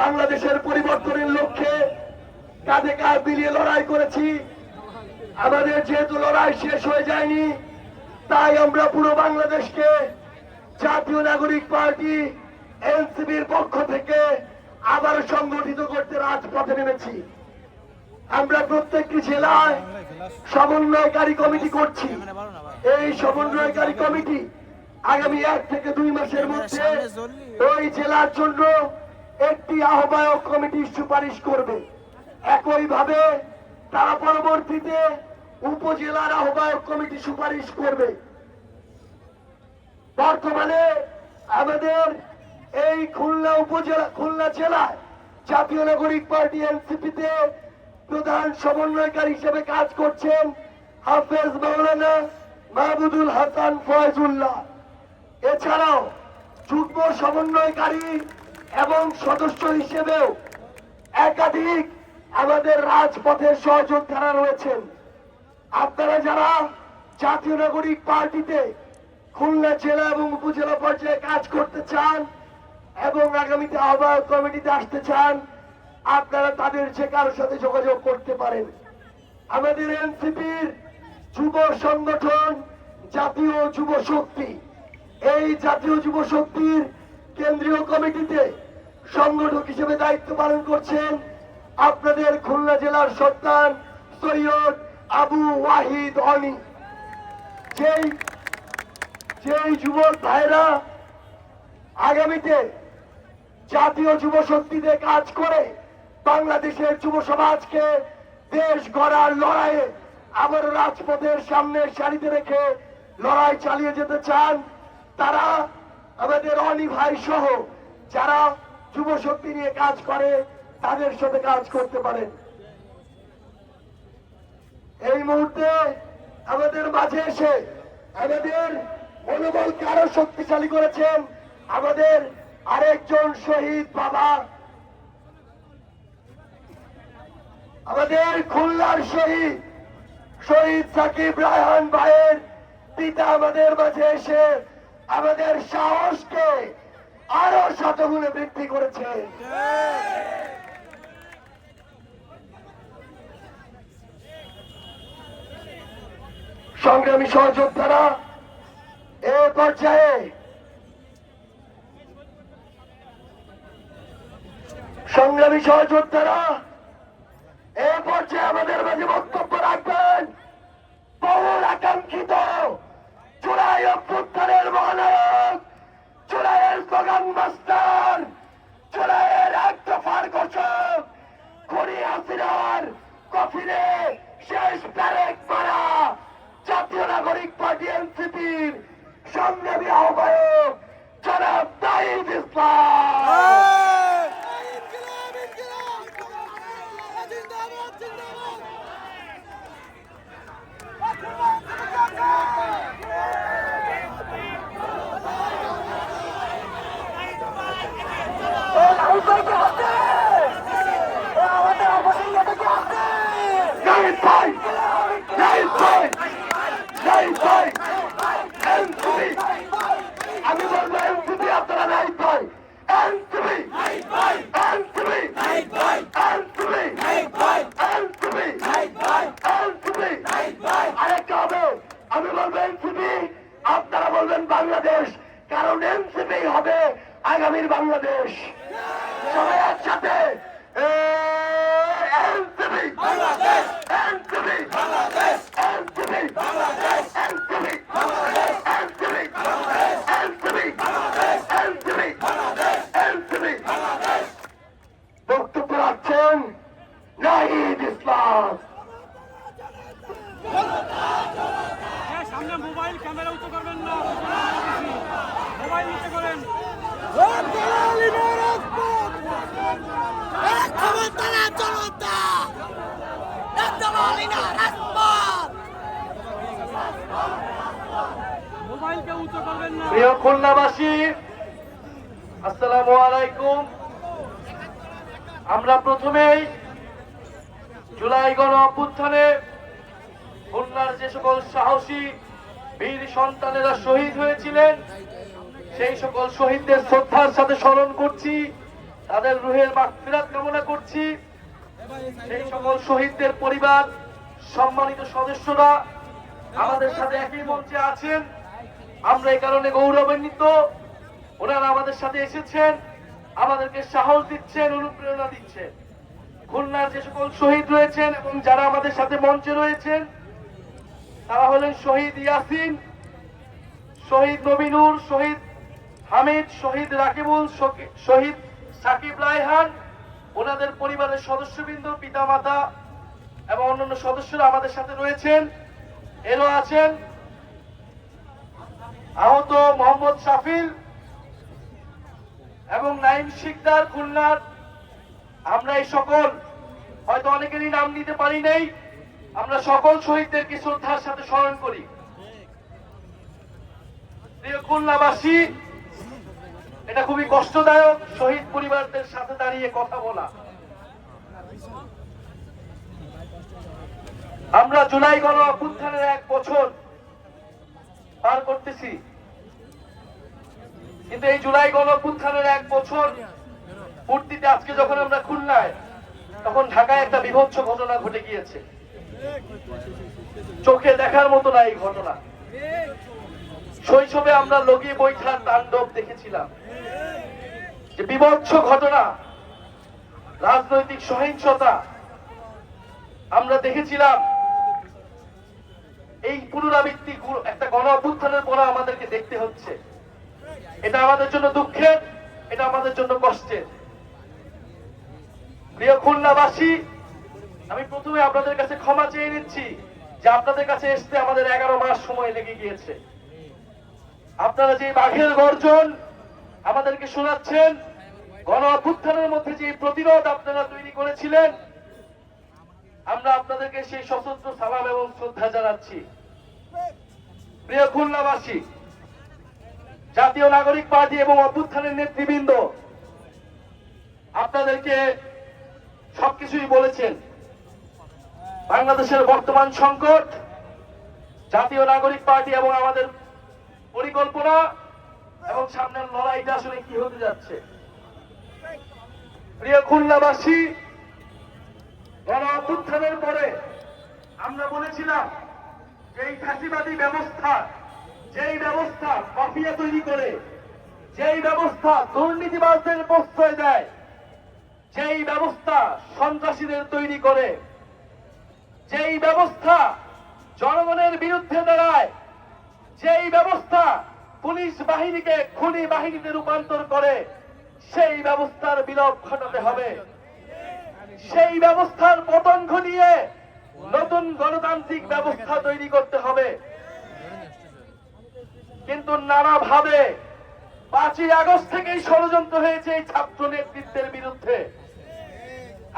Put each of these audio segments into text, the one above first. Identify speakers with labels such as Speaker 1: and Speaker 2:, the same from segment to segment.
Speaker 1: বাংলাদেশের পরিবর্তনের লক্ষ্যে কাঁধে কাঁধ মিলিয়ে লড়াই করেছি। আমাদের যেহেতু লড়াই শেষ হয়ে যায়নি তাই আমরা পুরো বাংলাদেশকে জাতীয় নাগরিক পার্টি এনসিবির পক্ষ থেকে আবার সংগঠিত করতে রাজপথে নেমেছি। আমরা প্রত্যেকটি জেলায় সমন্বয়কারী কমিটি করছি। এই সমন্বয়কারী কমিটি আগামী এক থেকে দুই মাসের মধ্যে ওই জেলার জন্য একটি আহ্বায়ক কমিটি সুপারিশ করবে। একইভাবে তারা পরবর্তীতে উপজেলার আহ্বায়ক কমিটি সুপারিশ করবে। বর্তমানে আমাদের এই খুলনা উপজেলা, খুলনা জেলায় জাতীয় নাগরিক পার্টি এনসিপিতে প্রধান সমন্বয়কারী হিসেবে কাজ করছেন হাফেজ মাওলানা মাহমুদুল হাসান ফয়জুল্লাহ। এছাড়াও যুগ্ম সমন্বয়কারী এবং সদস্য হিসেবেও একাধিক আমাদের রাজপথের সহযোদ্ধারা রয়েছেন। আপনারা যারা জাতীয় নাগরিক পার্টিতে খুলনা জেলা এবং উপজেলা পর্যায়ে কাজ করতে চান এবং আগামীতে আহ্বায়ক কমিটিতে আসতে চান, আপনারা তাদের যে কারোর সাথে যোগাযোগ করতে পারেন। আমাদের এনসিপির যুব সংগঠন জাতীয় যুব শক্তি। এই জাতীয় যুব শক্তির কেন্দ্রীয় কমিটিতে সংগঠক হিসেবে দায়িত্ব পালন করছেন আপনাদের খুলনা জেলার সন্তান সৈয়দ আবু ওয়াহিদ অনি। যেই যেই যুবক ভাইরা আগামীতে জাতীয় যুব শক্তিতে কাজ করে বাংলাদেশের যুব সমাজকে দেশ গড়ার লড়াইয়ে আবার রাজপথের সামনে সারিতে রেখে লড়াই চালিয়ে যেতে চান, তারা আমাদের অনি ভাই সহ যারা যুব শক্তি নিয়ে কাজ করে, তাদের সাথে কাজ করতে পারেন। এই মুহূর্তে আমাদের মাঝে এসে আমাদের মনোবলকে আরও শক্তিশালী করেছেন আমাদের আরেকজন শহীদ বাবা। আমাদের খুলনার শহীদ শহীদ সাকিব রায়হান ভাইয়ের পিতা আমাদের মাঝে এসে আমাদের সাহসকে আরও শতগুণে বৃদ্ধি করেছে। সংগ্রামী সহযোদ্ধারা, এ পর্যায়ে সংগ্রামী সহযোদ্ধারা, এ পর্যায়ে আমাদের মাঝে বক্তব্য রাখবেন। বহুল আকাঙ্ক্ষিত। চূড়াই অভ্যুত্থানের মহানায়ক চোরাইয়ের স্লোগান মাস্টার চোরাইয়ের এক দফার ঘোষক, খনি হাসিনার শেষ ব্যারেক মারা। প্রিয় খুলনাবাসী, আসসালামু আলাইকুম। আমরা প্রথমেই জুলাই গণ অভ্যুত্থানে খুলনার যে সকল সাহসী বীর সন্তানেরা শহীদ হয়েছিলেন, সেই সকল শহীদদের শ্রদ্ধার সাথে স্মরণ করছি,
Speaker 2: তাদের রুহের মাগফিরাত কামনা করছি। সেই সকল শহীদদের পরিবার, সম্মানিত সদস্যরা আমাদের সাথে একই মঞ্চে আছেন। আমরা এই কারণে গৌরবান্বিত ওনারা আমাদের সাথে এসেছেন, আমাদেরকে সাহস দিচ্ছেন, অনুপ্রেরণা দিচ্ছেন। খুলনার যে সকল শহীদ রয়েছেন এবং যারা আমাদের সাথে মঞ্চে রয়েছেন, তারা হলেন শহীদ ইয়াসিন, শহীদ নবীনুর, শহীদ হামিদ, শহীদ রাকিবুল শহীদ সাকিব রায়হান, ওনাদের পরিবারের সদস্যবৃন্দ, পিতামাতা এবং অন্যান্য সদস্যরা আমাদের সাথে রয়েছেন, এরও আছেন। আহত মোহাম্মদ শাফিল এবং নাইম শিকদার, খুলনার। আমরা এই সকল, হয়তো অনেকেরই নাম নিতে পারি নাই, আমরা সকল শহীদদেরকে শ্রদ্ধার সাথে স্মরণ করি। খুলনাবাসী, এটা খুবই কষ্টদায়ক শহীদ পরিবারদের সাথে দাঁড়িয়ে কথা বলা। আমরা জুলাই গণ অভ্যুত্থানের এক বছর পার করতেছি। কিন্তু এই জুলাই গণ অভ্যুত্থানের এক বছর পূর্তিতে আজকে যখন আমরা খুলনায়, তখন ঢাকায় একটা বিভৎস ঘটনা ঘটে গিয়েছে। চোখে দেখার মতো না এই ঘটনা। শৈশবে আমরা লগি বৈঠার তাণ্ডব দেখেছিলাম। যে বিভৎস ঘটনা, রাজনৈতিক সহিংসতা আমরা দেখেছিলাম। এই পুনরাবৃত্তি একটা গণ অভ্যুত্থানের পর আমাদেরকে দেখতে হচ্ছে। এটা আমাদের জন্য দুঃখের, এটা আমাদের জন্য কষ্টের। প্রিয় খুলনাবাসী, আমি প্রথমে আপনাদের কাছে ক্ষমা চেয়ে নিচ্ছি যে আপনাদের কাছে আসতে আমাদের এগারো মাস সময় লেগে গিয়েছে। আপনারা যে বাঘের গর্জন আমাদেরকে শোনাচ্ছেন, গণ অভ্যুত্থানের মধ্যে যে প্রতিরোধ আপনারা তৈরি করেছিলেন, আমরা আপনাদেরকে সেই সশস্ত্র সালাম এবং শ্রদ্ধা জানাচ্ছি। প্রিয় খুলনাবাসী জাতীয় নাগরিক পার্টি এবং অভ্যুত্থানের নেতৃবৃন্দ আপনাদেরকে সবকিছুই বলেছেন। বাংলাদেশের বর্তমান সংকট, জাতীয় নাগরিক পার্টি এবং আমাদের পরিকল্পনা এবং সামনের লড়াইটা আসলে কি হতে যাচ্ছে। প্রিয় খুলনাবাসী, গণ অভ্যুত্থানের পরে আমরা বলেছিলাম যে এই ফাঁসিবাদী ব্যবস্থা যেই ব্যবস্থা মাফিয়া তৈরি করে, যেই ব্যবস্থা দুর্নীতিবাজদের প্রশ্রয় দেয়, যেই ব্যবস্থা সন্ত্রাসীদের তৈরি করে, যেই ব্যবস্থা জনগণের বিরুদ্ধে দাঁড়ায়, যেই ব্যবস্থা পুলিশ বাহিনীকে খুনি বাহিনীতে রূপান্তর করে, সেই ব্যবস্থার বিলোপ ঘটাতে হবে। সেই ব্যবস্থার পতন ঘটিয়ে নতুন গণতান্ত্রিক ব্যবস্থা তৈরি করতে হবে। কিন্তু নানাভাবে পাঁচই আগস্ট থেকেই ষড়যন্ত্র হয়েছে এই ছাত্র নেতৃত্বের বিরুদ্ধে।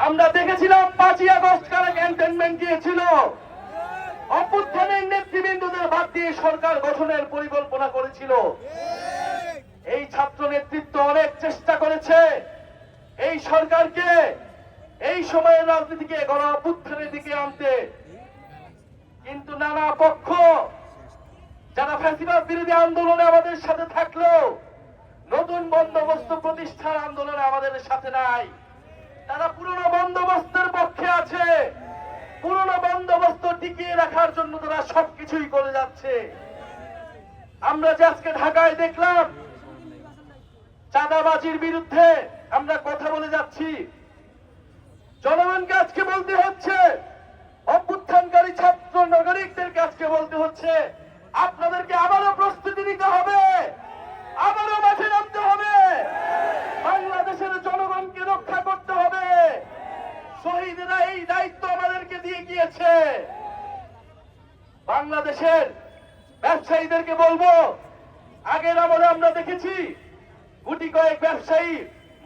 Speaker 2: আমরা দেখেছিলাম পাঁচই আগস্ট কারা ক্যান্টনমেন্ট দিয়েছিল। অভ্যুত্থানের নেতৃবৃন্দদের বাদ দিয়ে সরকার গঠনের পরিকল্পনা করেছিল। এই ছাত্র নেতৃত্ব অনেক চেষ্টা করেছে। এই সরকারকে এই সময়ের রাজনীতিকে গণ অভ্যুত্থানের দিকে আনতে। কিন্তু নানা পক্ষ যারা ফ্যাসিবাদ বিরোধী আন্দোলনে আমাদের সাথে থাকলেও, নতুন বন্দোবস্ত প্রতিষ্ঠার আন্দোলনে আমাদের সাথে নাই। তারা পুরনো বন্দোবস্তের পক্ষে আছে। পুরনো বন্দোবস্ত টিকিয়ে রাখার জন্য তারা সবকিছুই করে যাচ্ছে। আমরা যে আজকে ঢাকায় দেখলাম, চাঁদাবাজির বিরুদ্ধে আমরা কথা বলে যাচ্ছি। জনগণকে আজকে বলতে হচ্ছে, অভ্যুত্থানকারী ছাত্র নাগরিকদেরকে আজকে বলতে হচ্ছে আপনাদেরকে আবারও প্রস্তুতি নিতে হবে। আবারও মাঠে নামতে হবে। বাংলাদেশের জনগণকে রক্ষা করতে হবে। শহীদরা এই দায়িত্ব আমাদেরকে দিয়ে গিয়েছে। বাংলাদেশের ব্যবসায়ীদেরকে বলব, আগের আমলে আমরা দেখেছি, গুটি কয়েক ব্যবসায়ী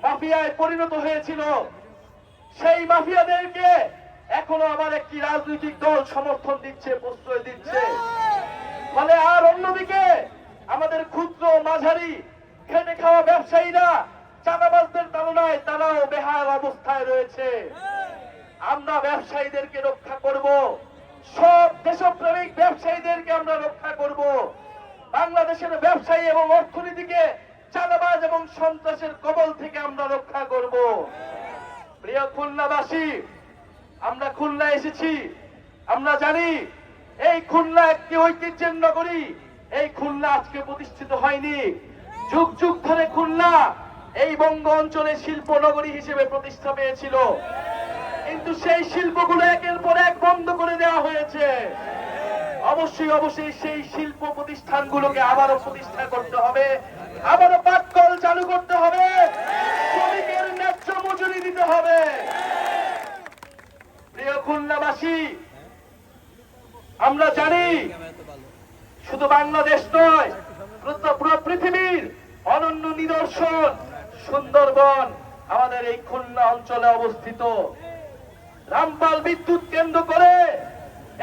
Speaker 2: মাফিয়ায় পরিণত হয়েছিল। সেই মাফিয়াদেরকে এখনও আবার একটি রাজনৈতিক দল সমর্থন দিচ্ছে, প্রশ্রয় দিচ্ছে। ফলে আর অন্যদিকে আমাদের ক্ষুদ্র মাঝারি খেটে খাওয়া ব্যবসায়ীরা চাঁদাবাজদের তালনায় তারাও বেহাল অবস্থায় রয়েছে। আমরা ব্যবসায়ীদেরকে রক্ষা করব। সব দেশপ্রেমিক ব্যবসায়ীদেরকে আমরা রক্ষা করব। বাংলাদেশের ব্যবসায়ী এবং অর্থনীতিকে চাঁদাবাজ এবং সন্ত্রাসের কবল থেকে আমরা রক্ষা করব। প্রিয় খুলনাবাসী, আমরা খুলনা এসেছি। আমরা জানি এই খুলনা একটি ঐতিহ্যের নগরী। এই খুলনা আজকে প্রতিষ্ঠিত হয়নি। যুগ যুগ ধরে খুলনা এই বঙ্গ অঞ্চলে শিল্প নগরী হিসেবে প্রতিষ্ঠা পেয়েছিল। কিন্তু সেই শিল্পগুলো একের পর এক বন্ধ করে দেওয়া হয়েছে। অবশ্যই অবশ্যই সেই শিল্প প্রতিষ্ঠানগুলোকে আবারও প্রতিষ্ঠা করতে হবে। আবারও পাটকল চালু করতে হবে। শ্রমিকের ন্যায্য মজুরি দিতে হবে। প্রিয় খুলনাবাসী আমরা জানি শুধু বাংলাদেশ নয় পুরো- পৃথিবীর অনন্য নিদর্শন সুন্দরবন আমাদের এই খুলনা অঞ্চলে অবস্থিত। রামপাল বিদ্যুৎ কেন্দ্র করে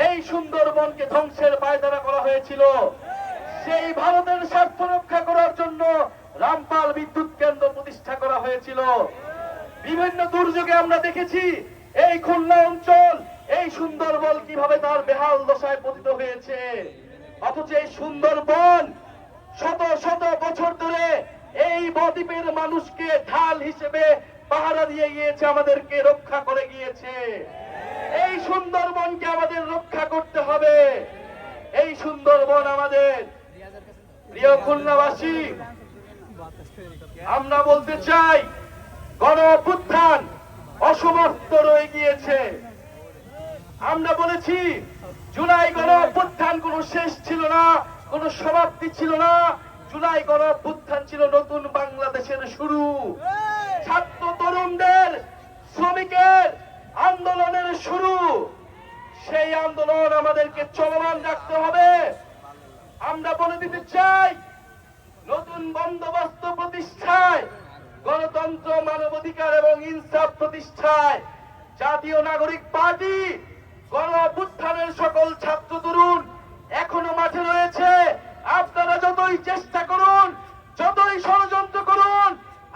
Speaker 2: এই সুন্দরবনকে ধ্বংসের পায়তারা করা হয়েছিল। সেই ভারতের স্বার্থ রক্ষা করার জন্য রামপাল বিদ্যুৎ কেন্দ্র প্রতিষ্ঠা করা হয়েছিল। বিভিন্ন দুর্যোগে আমরা দেখেছি এই খুলনা অঞ্চল এই সুন্দরবন কীভাবে তার বেহাল দশায় পতিত হয়েছে? অথচ এই সুন্দরবন শত শত বছর ধরে এই বদ্বীপের মানুষকে ঢাল হিসেবে পাহারা দিয়ে গিয়েছে, আমাদেরকে রক্ষা করে গিয়েছে। এই সুন্দরবনকে আমাদের রক্ষা করতে হবে। এই সুন্দরবন আমাদের প্রিয় খুলনাবাসী, আমরা বলতে চাই গণ অভ্যুত্থান অসমর্থ রয়ে গিয়েছে। আমরা বলেছি, জুলাই গণ অভ্যুত্থান কোনো শেষ ছিল না, কোনো সমাপ্তি ছিল না। জুলাই গণ ছিল নতুন বাংলাদেশের শুরু। ছাত্র তরুণদের, শ্রমিকের আন্দোলনের শুরু। সেই আন্দোলন আমাদেরকে চলমান রাখতে হবে। আমরা বলে দিতে চাই, নতুন বন্দোবস্ত প্রতিষ্ঠায়, গণতন্ত্র, মানবাধিকার এবং ইনসাফ প্রতিষ্ঠায় জাতীয় নাগরিক পার্টি গণ অভ্যুত্থানের সকল ছাত্র তরুণ এখনও মাঠে রয়েছে। আপনারা যতই চেষ্টা করুন, যতই ষড়যন্ত্র করুন,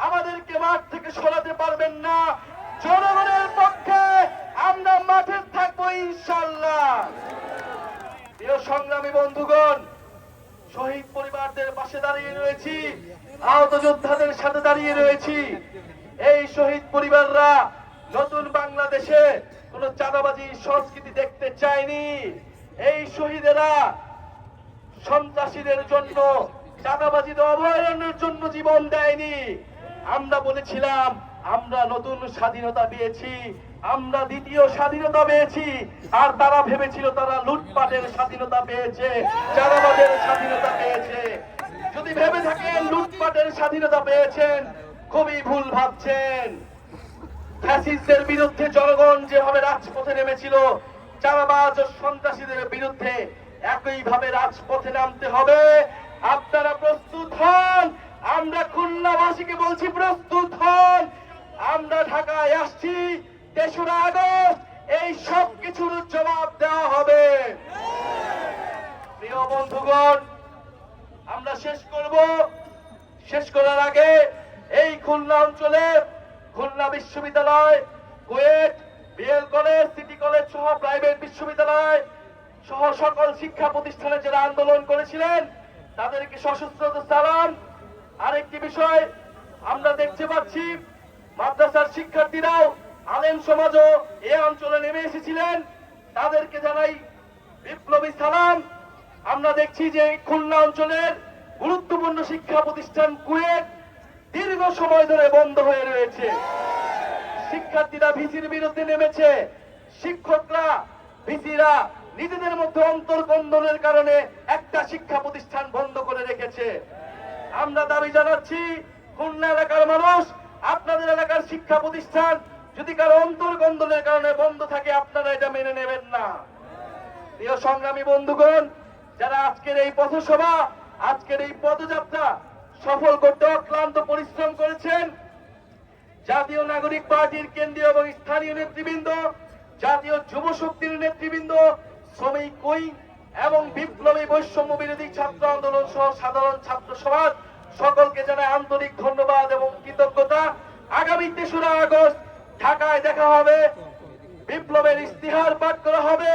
Speaker 2: আমাদেরকে মাঠ থেকে সরাতে পারবেন না। জনগণের পক্ষে আমরা মাঠে থাকব ইনশাল্লাহ প্রিয় সংগ্রামী বন্ধুগণ, শহীদ পরিবারদের পাশে দাঁড়িয়ে রয়েছি, আহত যোদ্ধাদের সাথে দাঁড়িয়ে রয়েছি। এই শহীদ পরিবাররা নতুন বাংলাদেশে কোন চাঁদাবাজি সংস্কৃতি দেখতে চায়নি। এই শহীদেরা সন্ত্রাসীদের জন্য, চাঁদাবাজিতে অভয়ারণ্যের জন্য জীবন দেয়নি। আমরা বলেছিলাম, আমরা নতুন স্বাধীনতা পেয়েছি, আমরা দ্বিতীয় স্বাধীনতা পেয়েছি, আর তারা ভেবেছিল তারা লুটপাটের স্বাধীনতা পেয়েছে, চাঁদাবাজের স্বাধীনতা পেয়েছে। যদি ভেবে থাকেন, লুটপাটের স্বাধীনতা পেয়েছেন, খুবই ভুল ভাবছেন। ফ্যাসিস্টদের বিরুদ্ধে জনগণ যেভাবে রাজপথে নেমেছিল, চাঁদাবাজ ও সন্ত্রাসীদের বিরুদ্ধে একইভাবে রাজপথে নামতে হবে। আপনারা প্রস্তুত হন। আমরা খুলনাবাসীকে বলছি, প্রস্তুত হন। আমরা ঢাকায় আসছি, তেসরা আগস্ট, এই সব কিছুর জবাব দেওয়া হবে। প্রিয় বন্ধুগণ, আমরা শেষ করব। শেষ করার আগে এই খুলনা অঞ্চলে খুলনা বিশ্ববিদ্যালয় KUET BL college, city college সহ প্রাইভেট বিশ্ববিদ্যালয় সহ সকল শিক্ষা প্রতিষ্ঠানে যারা আন্দোলন করেছিলেন, তাদেরকে সশস্ত্র সালাম আরেকটি বিষয়, আমরা দেখতে পাচ্ছি মাদ্রাসার শিক্ষার্থীরাও আলেম সমাজও এ অঞ্চলে নেমে এসেছিলেন। তাদেরকে জানাই বিপ্লবী সালাম। আমরা দেখছি যে খুলনা অঞ্চলের গুরুত্বপূর্ণ শিক্ষা প্রতিষ্ঠান কুয়েট দীর্ঘ সময় ধরে বন্ধ হয়ে রয়েছে। শিক্ষার্থীরা ভিসির বিরুদ্ধে নেমেছে। শিক্ষকরা, ভিসিরা নিজেদের মধ্যে অন্তর্কন্দনের কারণে একটা শিক্ষা প্রতিষ্ঠান বন্ধ করে রেখেছে। আমরা দাবি জানাচ্ছি, খুলনা এলাকার মানুষ, আপনাদের এলাকার শিক্ষা প্রতিষ্ঠান যদি কারও অন্তর্কন্দনের কারণে বন্ধ থাকে, আপনারা এটা মেনে নেবেন না। প্রিয় সংগ্রামী বন্ধুগণ, যারা আজকের এই পথসভা, আজকের এই পদযাত্রা সফল করতে অক্লান্ত পরিশ্রম করেছেন জাতীয় নাগরিক পার্টির কেন্দ্রীয় এবং স্থানীয় নেতৃবৃন্দ, জাতীয় যুব শক্তির নেতৃবৃন্দ, শ্রমিক উইং এবং বিপ্লবী বৈষম্য বিরোধী ছাত্র আন্দোলন সহ সাধারণ ছাত্র সমাজ সকলকে জানাই আন্তরিক ধন্যবাদ এবং কৃতজ্ঞতা। আগামী তেসরা আগস্ট ঢাকায় দেখা হবে। বিপ্লবের ইস্তিহার পাঠ করা হবে।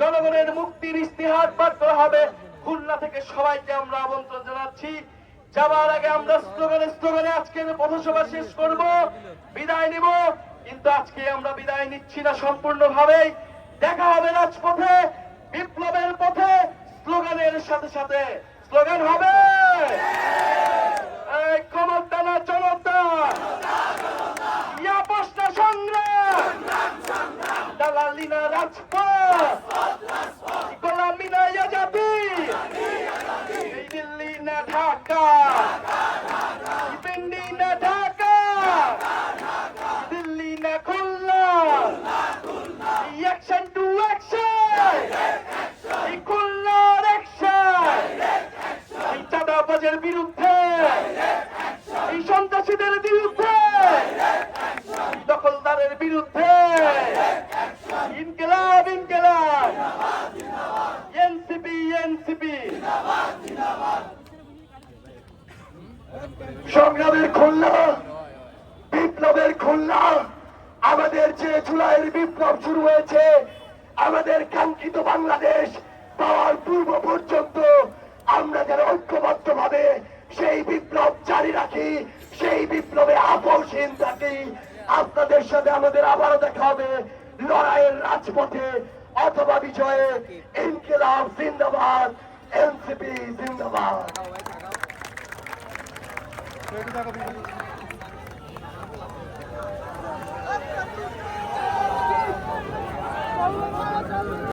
Speaker 2: জনগণের মুক্তির ইস্তিহার পাঠ করা হবে। খুলনা থেকে সবাইকে আমরা আমন্ত্রণ জানাচ্ছি। যাবার আগে আমরা স্লোগানে স্লোগানে আজকের পথসভা শেষ করব, বিদায় নিব, কিন্তু আজকে আমরা বিদায় নিচ্ছি না সম্পূর্ণভাবেই। দেখা হবে রাজপথে, বিপ্লবের পথে, স্লোগানের সাথে সাথে। স্লোগান হবে ক্ষমতা না জনতা ইয়াপস না সংগ্রাম। দালালি না রাজপথ। গোলামি না
Speaker 1: Itaca! Itaca! আমাদের কাঙ্ক্ষিত বাংলাদেশ পাওয়ার পূর্ব পর্যন্ত আমরা যেন ঐক্যবদ্ধ ভাবে সেই বিপ্লব জারি রাখি, সেই বিপ্লবে আপোষহীন থাকি। আপনাদের সাথে আমাদের আবারও দেখা হবে লড়াইয়ের রাজপথে অথবা বিজয়ে। ইনকিলাব জিন্দাবাদ, এনসিপি জিন্দাবাদ।